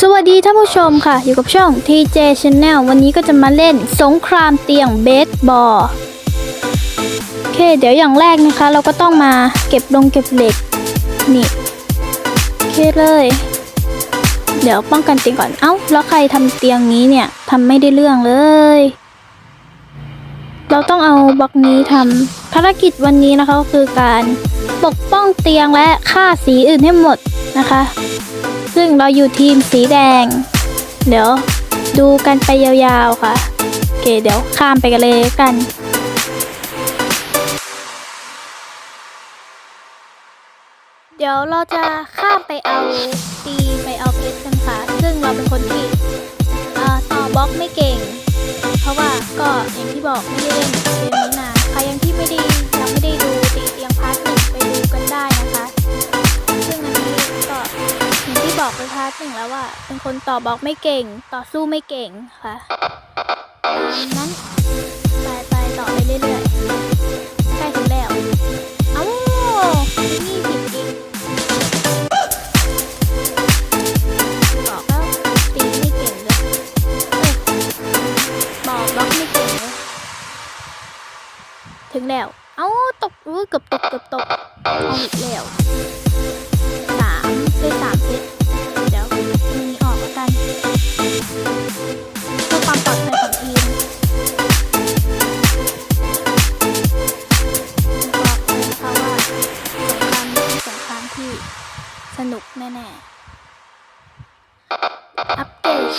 สวัสดีท่านผู้ชมค่ะ อยู่กับช่อง TJ Channel วันนี้ก็จะมาเล่นสงครามเตียงเบสบอลโอเค เดี๋ยวอย่างแรกนะคะ เราก็ต้องมาเก็บลงเก็บเหล็ก นี่โอเคเลย เดี๋ยวป้องกันเตียงก่อน เอ้า แล้วใครทำเตียงนี้เนี่ยทำไม่ได้เรื่องเลย เราต้องเอาบล็อกนี้ทำภารกิจวันนี้นะคะก็คือการปกป้องเตียงและฆ่าสีอื่นให้หมดนะคะ ซึ่งเราอยู่ทีมสีแดง เดี๋ยวดูกันไปยาวๆค่ะโอเคเดี๋ยวข้ามไปกันเลยกันเดี๋ยวเราจะข้ามไปเอาตีไปเอาเพชรกันค่ะ ซึ่งเราเป็นคนที่อ่อต่อบล็อกไม่เก่ง เพราะว่าก็อย่างที่บอกไม่ได้เล่นเกมนี้นานใครยังที่ไม่ได้ยังไม่ได้ดู บอกไปพาร์ทหนึ่งแล้วว่า เป็นคนต่อบล็อกไม่เก่ง ต่อสู้ไม่เก่งค่ะตามนั้นไปไปต่อไปเรื่อยๆใกล้ถึงแล้วเอ้านี่ผิดอีกบอกแล้วตีไม่เก่งเลยบอกบล็อกไม่เก่งเลยถึงแล้ว เอ้าตกเกือบตกเกือบตกเอาอีกแล้วสามได้สาม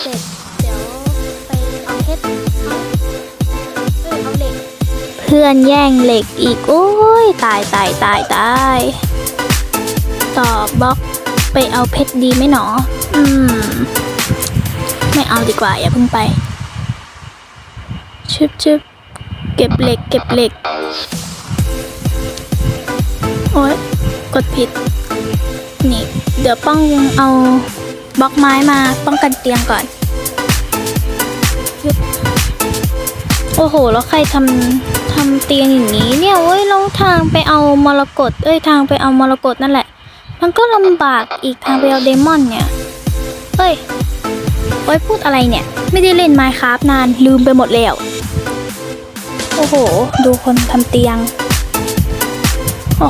เสร็จเดี๋ยวไปเอาเพชรเอาเอาเหล็ก เพื่อนแย่งเหล็กอีก โอ้ย ตายตายตายตาย ต่อบล็อกไปเอาเพชรดีไหมหนอ อืม ไม่เอาดีกว่า อย่าเพิ่งไปชึบชึบเก็บเหล็ก เก็บเหล็ก โอ้ยกดผิด นี่ เดี๋ยวป้องเอาบล็อกไม้มาป้องกันเตียงก่อน โอ้โห แล้วใครทำทำเตียงอย่างนี้เนี่ยเว้ยแล้วทางไปเอามรกตเอ้ยทางไปเอามรกตนั่นแหละ มันก็ลำบากอีกทางไปเอาเดมอนเนี่ยเฮ้ยโอ้ยพูดอะไรเนี่ย ไม่ได้เล่นไมค์ครับนานลืมไปหมดแล้ว โอ้โห ดูคนทำเตียงโอ้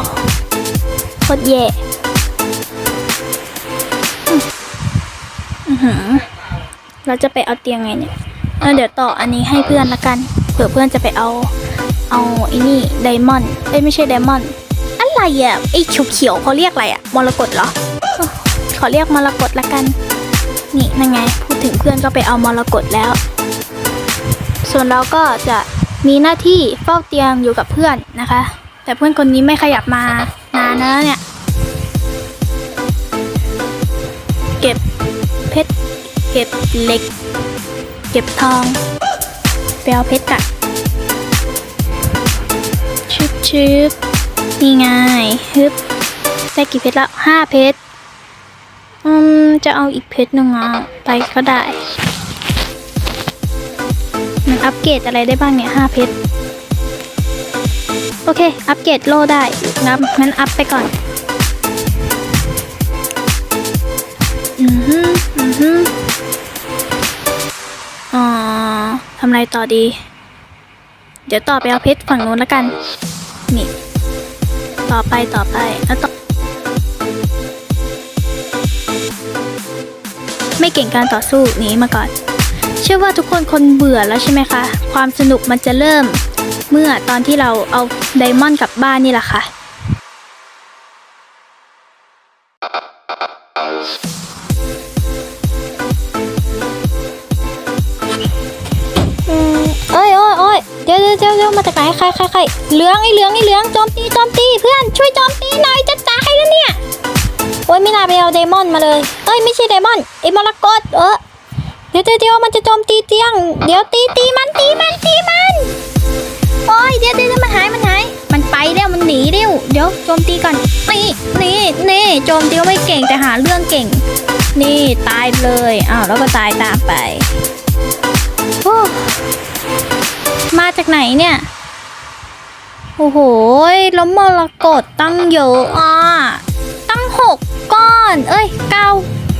โคตรแย่อืมอื้อหือเราจะไปเอาเตียงไงเนี่ย เออเดี๋ยวต่ออันนี้ให้เพื่อนละกัน เผื่อเพื่อนจะไปเอา เอาไอ้นี่ไดมอนด์เอ้ยไม่ใช่ไดมอนด์อะไรอะไอ้เขียวๆเขาเรียกอะไรอะมรกตเหรอขอเรียกมรกตละกัน นี่นั่นไง พูดถึงเพื่อนก็ไปเอามรกตแล้ว ส่วนเราก็จะมีหน้าที่เฝ้าเตียงอยู่กับเพื่อนนะคะ แต่เพื่อนคนนี้ไม่ขยับมานานแล้วเนี่ย เก็บเพชร เก็บเหล็ก เก็บทองไปเอาเพชรกันชึบชึบนี่ไงฮึบได้กี่เพชรแล้วห้าเพชรอืมจะเอาอีกเพชรหนึ่งอะไปก็ได้ มันอัปเกรดอะไรได้บ้างเนี่ยห้าเพชร โอเค อัปเกรดโล่ได้งั้นงั้นอัพไปก่อน อ๋อทำไรต่อดี เดี๋ยวต่อไปเอาเพชรฝั่งนู้นแล้วกัน นี่ ต่อไปต่อไปแล้วต่อ ไม่เก่งการต่อสู้นี้มาก่อน เชื่อว่าทุกคนคนเบื่อแล้วใช่ไหมคะ ความสนุกมันจะเริ่ม เมื่อตอนที่เราเอาไดมอนด์กลับบ้านนี่แหละค่ะ เดี๋ยวเดี๋ยวเดี๋ยวเดี๋ยวมาจากไหนใครใครใครเหลืองไอ้เหลืองไอ้เหลืองโจมตีโจมตีเพื่อนช่วยโจมตีหน่อยจะตายแล้วเนี่ยโอ้ยไม่น่าไปเอาไดมอนมาเลยเอ้ยไม่ใช่ไดมอนไอ้มรกตเออเดี๋ยวเดี๋ยวเดี๋ยวมันจะโจมตีเตียง เดี๋ยวตีตีมันตีมันตีมันโอ้ยเดี๋ยวเดี๋ยวเดี๋ยวมันหายมันหายมันไปแล้วมันหนีเร็วเดี๋ยวโจมตีก่อนนี่นี่นี่โจมตีก็ไม่เก่งแต่หาเรื่องเก่ง นี่ตายเลยอ้าวแล้วก็ตายตามไปโอ้ มาจากไหนเนี่ย โอ้โหแล้วมรกตตั้งเยอะอะ ตั้งหกก้อน เอ้ยเก้า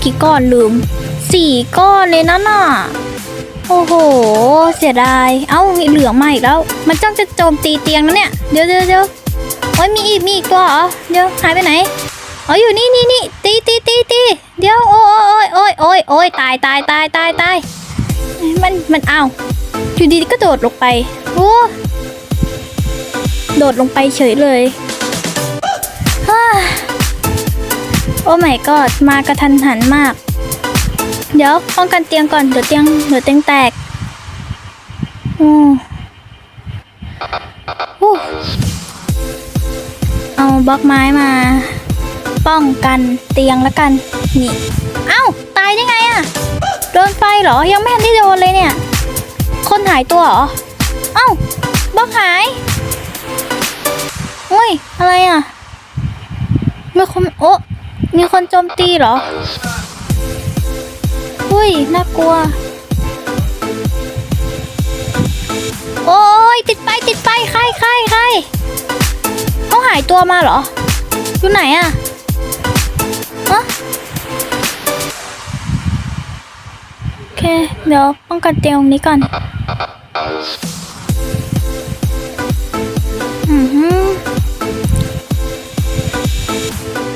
กี่ก้อนลืมสี่ก้อนเลยนั่นน่ะ โอ้โห เสียดาย เอ้ามีเหลืองมาอีกแล้ว มันจ้องจะโจมตีเตียงนะเนี่ย เดี๋ยวเดี๋ยวเดี๋ยวโอ้ยมีอีกมีอีกตัวเหรอ เดี๋ยวหายไปไหนอ๋ออยู่นี่นี่นี่ตีตีตีตีเดี๋ยวโอ้ยโอ้ยโอ้ยโอ้ยตายตายตายตายตายมันมันเอ้า อยู่ดีก็โดดลงไป โอ้โดดลงไปเฉยเลยโอ้ไม่กอดมากระทันหันมาก เดี๋ยวป้องกันเตียงก่อนเดี๋ยวเตียงเดี๋ยวเตียงแตกอืมอู้เอาบล็อกไม้มา ป้องกันเตียงแล้วกัน นี่ เอ้า ตายได้ไงอะโดนไฟเหรอ ยังไม่ทันได้โดนเลยเนี่ย คนหายตัวเหรอ เอ้าบล็อกหายเฮ้ย อะไรอะมีคนโอ้มีคนโจมตีเหรอ อุ้ย น่ากลัว โอ้ยติดไปติดไปใครใครใครเขาหายตัวมาเหรอ อยู่ไหนอะ เคเดี๋ยวป้องกันเตียงนี้ก่อน อือหือ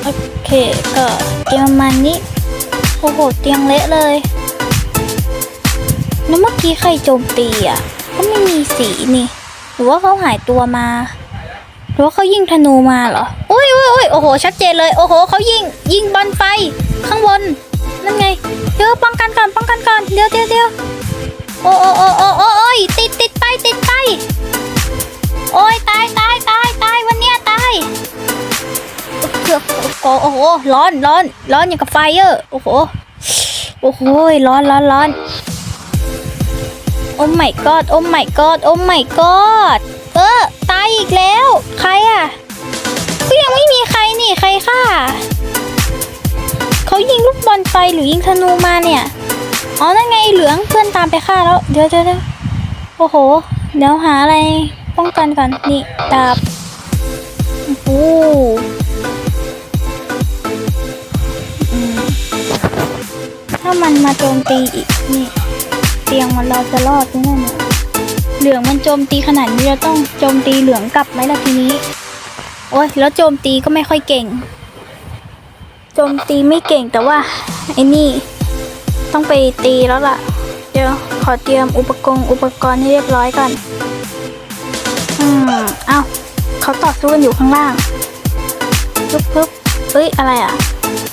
โอเคก็เตียงมาณนี้ โอ้โห เตียงเละเลยแล้วเมื่อกี้ใครโจมตีอะ ก็ไม่มีสีนี่ หรือว่าเขาหายตัวมา หรือว่าเขายิงธนูมาเหรอ อุ้ยอุ้ยอุ้ยโอ้โห ชัดเจนเลย โอ้โห เขายิง ยิงบอลไฟ ข้างบน นั่นไงเดี๋ยวป้องกันก่อนป้องกันก่อนเดี๋ยวเดี๋ยวเดี๋ยวโอ้โอ้โอ้โอ้โอ้โอ้ยติดติดไปติดไปโอ้ยตายตายตายตายวันเนี้ยตายเกือบโอ้โอ้โหร้อนร้อนร้อนอย่างกับไฟเออโอ้โหโอ้โหร้อนร้อนร้อนโอ้ my god โอ้ my god โอ้ my god เออตายอีกแล้ว ใครอะก็ยังไม่มีใครนี่ใครฆ่า เขายิงลูกบอลไฟหรือยิงธนูมาเนี่ย อ๋อ นั่นไงเหลืองเพื่อนตามไปฆ่าแล้วเดี๋ยวเดี๋ยวเดี๋ยวโอ้โห เดี๋ยวหาอะไรป้องกันก่อน นี่ดาบโอ้ถ้ามันมาโจมตีอีกนี่เตียงมันเราจะรอดไหมเนี่ยเหลืองมันโจมตีขนาดนี้เราต้องโจมตีเหลืองกลับไหมล่ะทีนี้ โอ้ยแล้วโจมตีก็ไม่ค่อยเก่ง จมตีไม่เก่งแต่ว่าไอ้นี่ต้องไปตีแล้วล่ะ เดี๋ยวขอเตรียมอุปกรณ์อุปกรณ์ให้เรียบร้อยก่อน อืม เอ้าเขาต่อสู้กันอยู่ข้างล่างปึ๊บปึ๊บเอ้ย อะไรอะ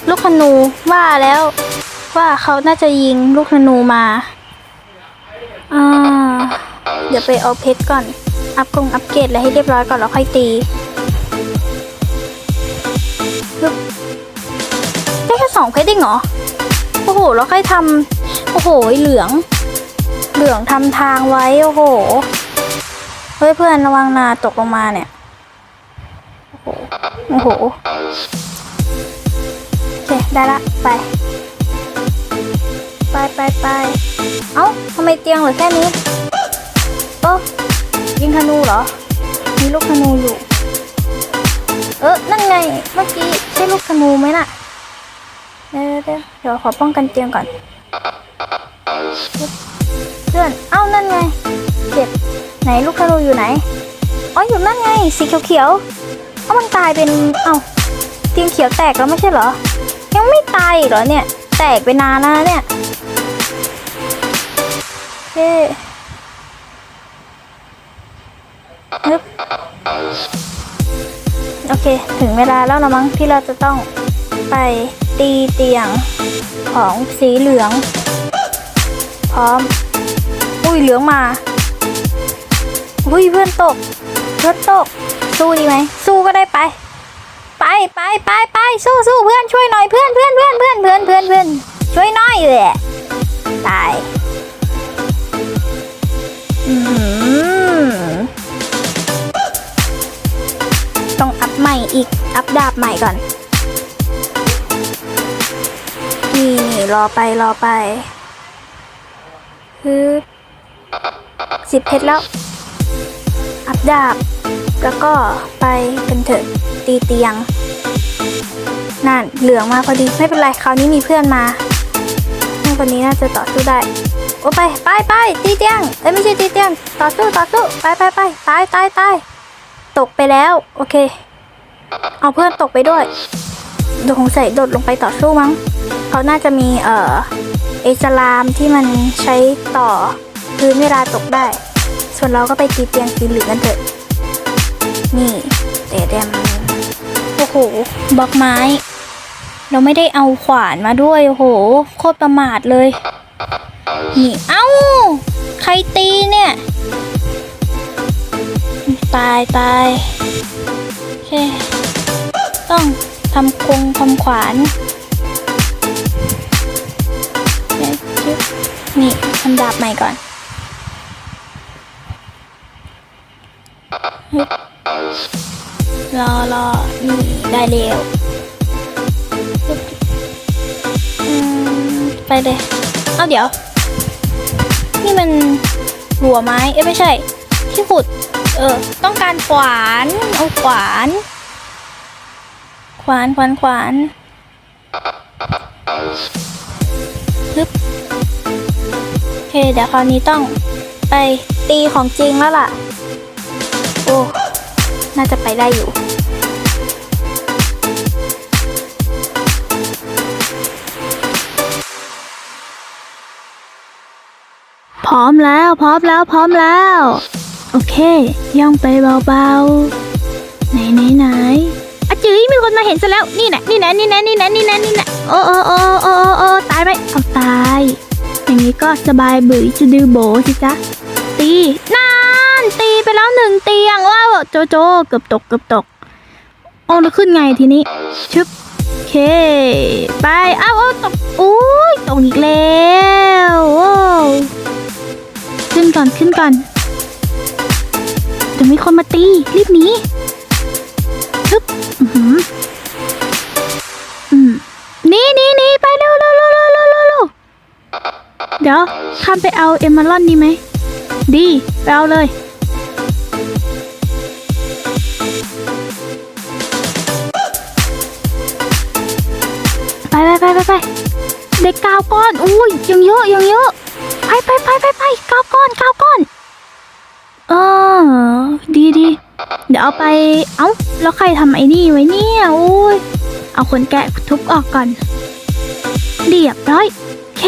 ลูกธนูว่าแล้วว่าเขาน่าจะยิงลูกธนูมาอ่าเดี๋ยวไปเอาเพชรก่อน อัพกงอัพเกรดอะไรให้เรียบร้อยก่อนแล้วค่อยตี องเพชรเองเหรอ โอ้โห แล้วค่อยทำโอ้โห เหลือง เหลืองทำทางไว้ โอ้โห เฮ้ยเพื่อนระวังนาตกลงมาเนี่ย โอ้โห โอ้โหโอเค ได้ละ ไป ไปไปไปเอ้าทำไมเตียงเหลือแค่นี้เออยิงธนูเหรอ มีลูกธนูอยู่ เออนั่นไง เมื่อกี้ใช่ลูกธนูไหมน่ะ เดี๋ยวเดี๋ยวขอป้องกันเตียงก่อนเพื่อนเอ้านั่นไงเจ็บไหนลูกธนูอยู่ไหนอ๋ออยู่นั่นไงสีเขียวๆเอ้ามันตายเป็นเอ้าเตียงเขียวแตกแล้วไม่ใช่เหรอ ยังไม่ตายเหรอเนี่ย แตกไปนานแล้วเนี่ยเฮ้นึบโอเค ถึงเวลาแล้วละมั้งที่เราจะต้อง ไปตีเตียงของสีเหลือง พร้อม อุ้ยเหลืองมาอุ้ยเพื่อนตกเพื่อนตก สู้ดีไหมสู้ก็ได้ไป ไปไปไปไปสู้สู้เพื่อนช่วยหน่อยเพื่อนเพื่อนเพื่อนเพื่อนเพื่อนเพื่อน ไปรอไปคือสิบเพชรแล้ว อัพดาบ แล้วก็ไปกันเถอะตีเตียง นั่นเหลืองมาพอดีไม่เป็นไรคราวนี้มีเพื่อนมาโอคนนี้น่าจะต่อสู้ได้โอ้ไปไปไปตีเตียงเอ้ยไม่ใช่ตีเตียงต่อสู้ต่อสู้ไปไปไปตายตายตายตกไปแล้วโอเค เอาเพื่อนตกไปด้วยโดดงใส่โดดลงไปต่อสู้มั้ง เขาน่าจะมีเอ่อเอสลามที่มันใช้ต่อพื้นเวลาตกได้ ส่วนเราก็ไปตีเตียงสีหลืองกันเถอะ นี่แต่แดมโอ้โหบล็อกไม้ เราไม่ได้เอาขวานมาด้วย โอ้โห โคตรประมาทเลย นี่ เอ้า ใครตีเนี่ย ตายตายโอเค ต้องทำคงทำขวาน นี่ทำดาบใหม่ก่อนรอรอนี่ได้เร็วไปเลย เอาเดี๋ยว นี่มันหัวไม้ เอ้ไม่ใช่ ที่ขุด เออ ต้องการขวาน เอาขวาน ขวานขวานขวานฮึบ เคเดี๋ยวคราวนี้ต้องไปตีของจริงแล้วล่ะ โอ้ น่าจะไปได้อยู่ พร้อมแล้ว พร้อมแล้ว พร้อมแล้ว โอเค ย่องไปเบาๆ ไหนไหนไหนอะจื้ยมีคนมาเห็นซะแล้ว นี่นะนี่นะนี่นะนี่นะนี่นะนี่นะโอ้โอ้โอ้โอ้โอ้โอ้ตายไปเอาตาย อย่างนี้ก็สบายบือจะดือโบสิจ๊ะ ตีนานตีไปแล้วหนึ่งเตียงว้าวโจโจเกือบตกเกือบตกโอ้แล้วขึ้นไงทีนี้ ชึบเค ไปอ้าวอ้ตกอุ้ยตกอีกแล้วโอ้ขึ้นก่อนขึ้นก่อนจะมีคนมาตี รีบหนีฮึบอืมนี่นี่นี่ไปเร็วเร็ว เดี๋ยวข้ามไปเอาเอมมอรอนดีไหม ดี ไปเอาเลย ไปไปไปไปไปเด็กกาวก้อน อุ้ยยังเยอะยังเยอะ ไปไปไปไปไปก้าวก้อนก้าวก้อนเออดีดีเดี๋ยวเอาไป เอ้า แล้วใครทำไอ้นี่ไว้เนี่ยโอ้ย เอาคนแกะทุบออกก่อน เรียบร้อย โอเค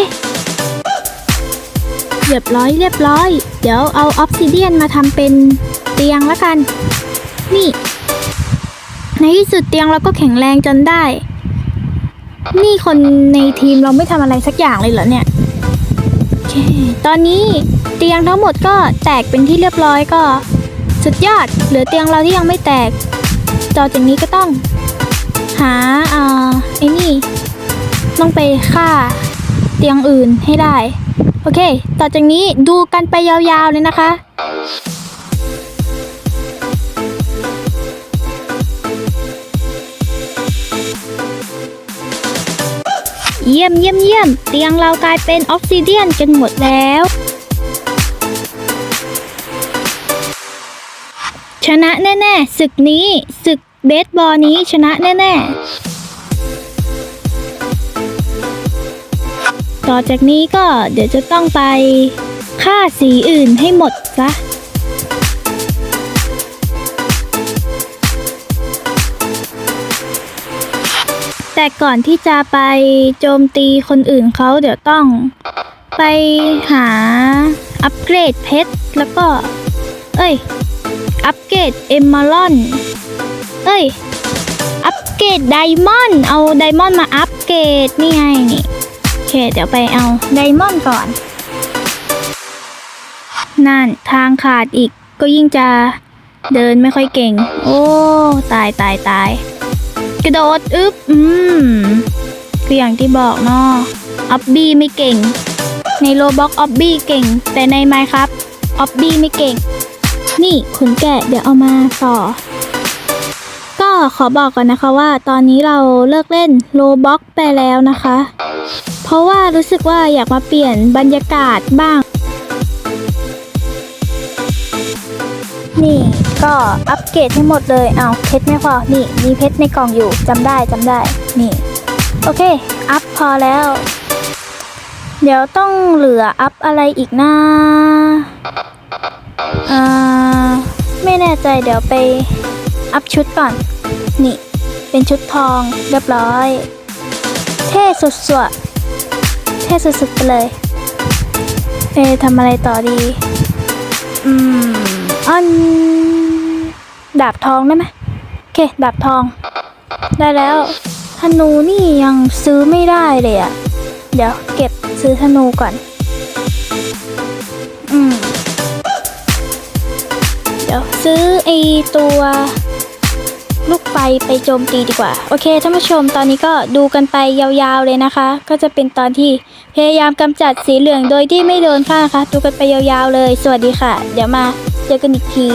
เรียบร้อยเรียบร้อย เดี๋ยวเอาออฟซิเดียนมาทำเป็นเตียงล้วกัน นี่ ในที่สุดเตียงเราก็แข็งแรงจนได้ นี่คนในทีมเราไม่ทำอะไรสักอย่างเลยเหรอเนี่ยตอนนี้เตียงทั้งหมดก็แตกเป็นที่เรียบร้อยก็ สุดยอด เหลือเตียงเราที่ยังไม่แตก ต่อจากนี้ก็ต้อง หาอ่าไอ้นี่ ต้องไปฆ่า เตียงอื่นให้ได้ อเค ต่อจากนี้ดูกันไปยาวๆเลยนะคะ เยี่ยมเยี่ยมเยี่ยมเตียงเรากลายเป็นออฟซิเดียนกันหมดแล้ว ชนะแน่ๆศึกนี้ศึกเบสบอลนี้ชนะแน่ๆ ต่อจากนี้ก็เดี๋ยวจะต้องไปฆ่าสีอื่นให้หมดซะแต่ก่อนที่จะไปโจมตีคนอื่นเขาเดี๋ยวต้องไปหาอัปเกรดเพชรแล้วก็ เอ้ย อัปเกรดเอมมอรอน เอ้ย อัปเกรดไดมอนด์เอาไดมอนด์มาอัปเกรดนี่ไงนี่ เค เดี๋ยวไปเอาไดมอนด์ก่อน นั่นทางขาดอีกก็ยิ่งจะเดินไม่ค่อยเก่ง โอ้ ตายตายตาย กระโดดอึ๊บ อืมคืออย่างที่บอกเนาะออบบี้ไม่เก่ง ในโลบ็อกออบบี้เก่ง แต่ในไมครับออบบี้ไม่เก่ง นี่ขุนแกะเดี๋ยวเอามาต่อ ขอบอกก่อนนะคะว่าตอนนี้เราเลิกเล่นโลบ็อกไปแล้วนะคะ เพราะว่ารู้สึกว่าอยากมาเปลี่ยนบรรยากาศบ้าง นี่ก็อัปเกรดให้หมดเลยเอาเพชรไม่พอนี่มีเพชรในกล่องอยู่จำได้จำได้นี่ โอเค อัพพอแล้ว เดี๋ยวต้องเหลืออัพอะไรอีกนะอ่าไม่แน่ใจเดี๋ยวไปอัพชุดก่อน นี่ เป็นชุดทองเรียบร้อย เท่สุดๆ เท่สุดๆไปเลย เอะทำอะไรต่อดี อืมอัน ดาบทองได้ไหมโอเค ดาบทอง ได้แล้วธนูนี่ยังซื้อไม่ได้เลยอะเดี๋ยวเก็บซื้อธนูก่อน อืม เดี๋ยวซื้อไอตัว ลูกไฟไปโจมตีดีกว่า โอเคท่านผู้ชมตอนนี้ก็ดูกันไปยาวๆเลยนะคะ ก็จะเป็นตอนที่พยายามกำจัดสีเหลืองโดยที่ไม่โดนฆ่านะคะ ดูกันไปยาวๆเลย สวัสดีค่ะ เดี๋ยวมาเจอกันอีกที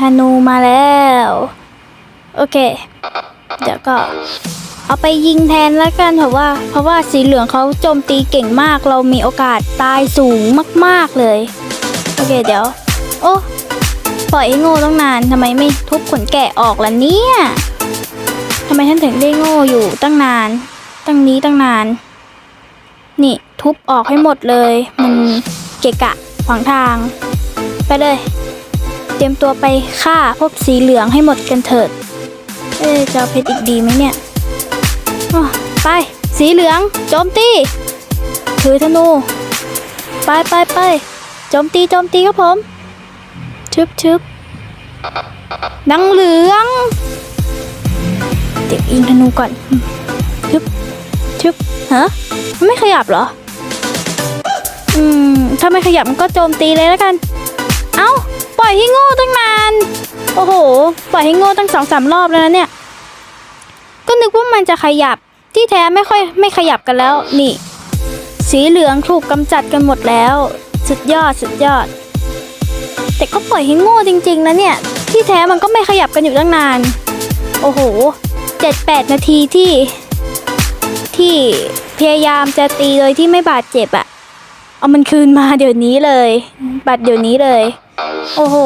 ธนูมาแล้ว โอเค เดี๋ยวก็ เอาไปยิงแทนแล้วกันเพราะว่า เพราะว่าสีเหลืองเขาโจมตีเก่งมาก เรามีโอกาสตายสูงมากๆเลย โอเคเดี๋ยว โอ้ปล่อยให้โง่ต้องนานทำไมไม่ทุบขนแกะออกล่ะเนี่ยทำไมท่านถึงได้โง่อยู่ตั้งนาน ตั้งนี้ตั้งนาน นี่ทุบออกให้หมดเลย มันเกะกะขวางทาง ไปเลย เตรียมตัวไปฆ่าพวกสีเหลืองให้หมดกันเถิด เอ๊ะจะเอาเพชรอีกดีไหมเนี่ย ไปสีเหลืองโจมตี ถือธนู ไปไปไปโจมตีโจมตีครับผม ชึบชึบนังเหลืองเด็กยิงธนูก่อนชึบชึบฮะไม่ขยับเหรอ อืม ถ้าไม่ขยับมันก็โจมตีเลยแล้วกัน เอ้า ล่อยให้โง่ตั้งนาน โอ้โห ปล่อยให้โง่ตั้งสองสามรอบแล้วนะเนี่ย ก็นึกว่ามันจะขยับ ที่แท้ไม่ค่อยไม่ขยับกันแล้ว นี่ สีเหลืองถูกกำจัดกันหมดแล้ว สุดยอดสุดยอด แต่ก็ปล่อยให้โง่จริง ๆนะเนี่ย ที่แท้มันก็ไม่ขยับกันอยู่ตั้งนาน โอ้โหเจ็ดแปดนาทีที่ ที่พยายามจะตีโดยที่ไม่บาดเจ็บอะเอามันคืนมาเดี๋ยวนี้เลย บัดเดี๋ยวนี้เลย โอ้โห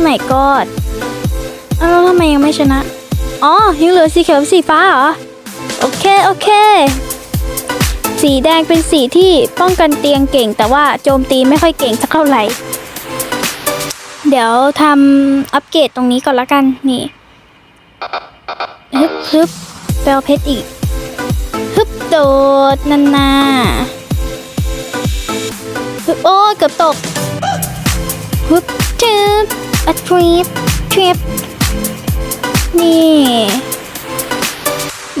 ไม่กอดแล้วทำไมยังไม่ชนะ อ๋อ ยังเหลือสีเขียวกับสีฟ้าเหรอ โอเค โอเค สีแดงเป็นสีที่ป้องกันเตียงเก่ง แต่ว่าโจมตีไม่ค่อยเก่งสักเท่าไหร่ เดี๋ยวทำอัปเกรดตรงนี้ก่อนละกัน นี่ ฮึบฮึบแปลเพชรอีก ฮึบโดดนันาฮึบโอ้เกือบตก ฮึบจึบอะทริปทริปนี่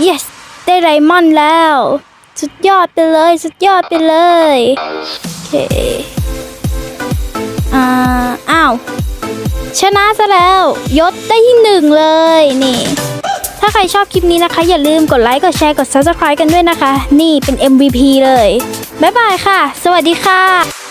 yes ได้ไดมอนแล้ว สุดยอดไปเลย สุดยอดไปเลย โอเค อ่า อ้าว ชนะซะแล้ว ยศได้ที่หนึ่งเลย นี่ ถ้าใครชอบคลิปนี้นะคะ อย่าลืมกดไลค์ กดแชร์ กด subscribe กันด้วยนะคะ นี่เป็น MVP เลย บ๊ายบายค่ะ สวัสดีค่ะ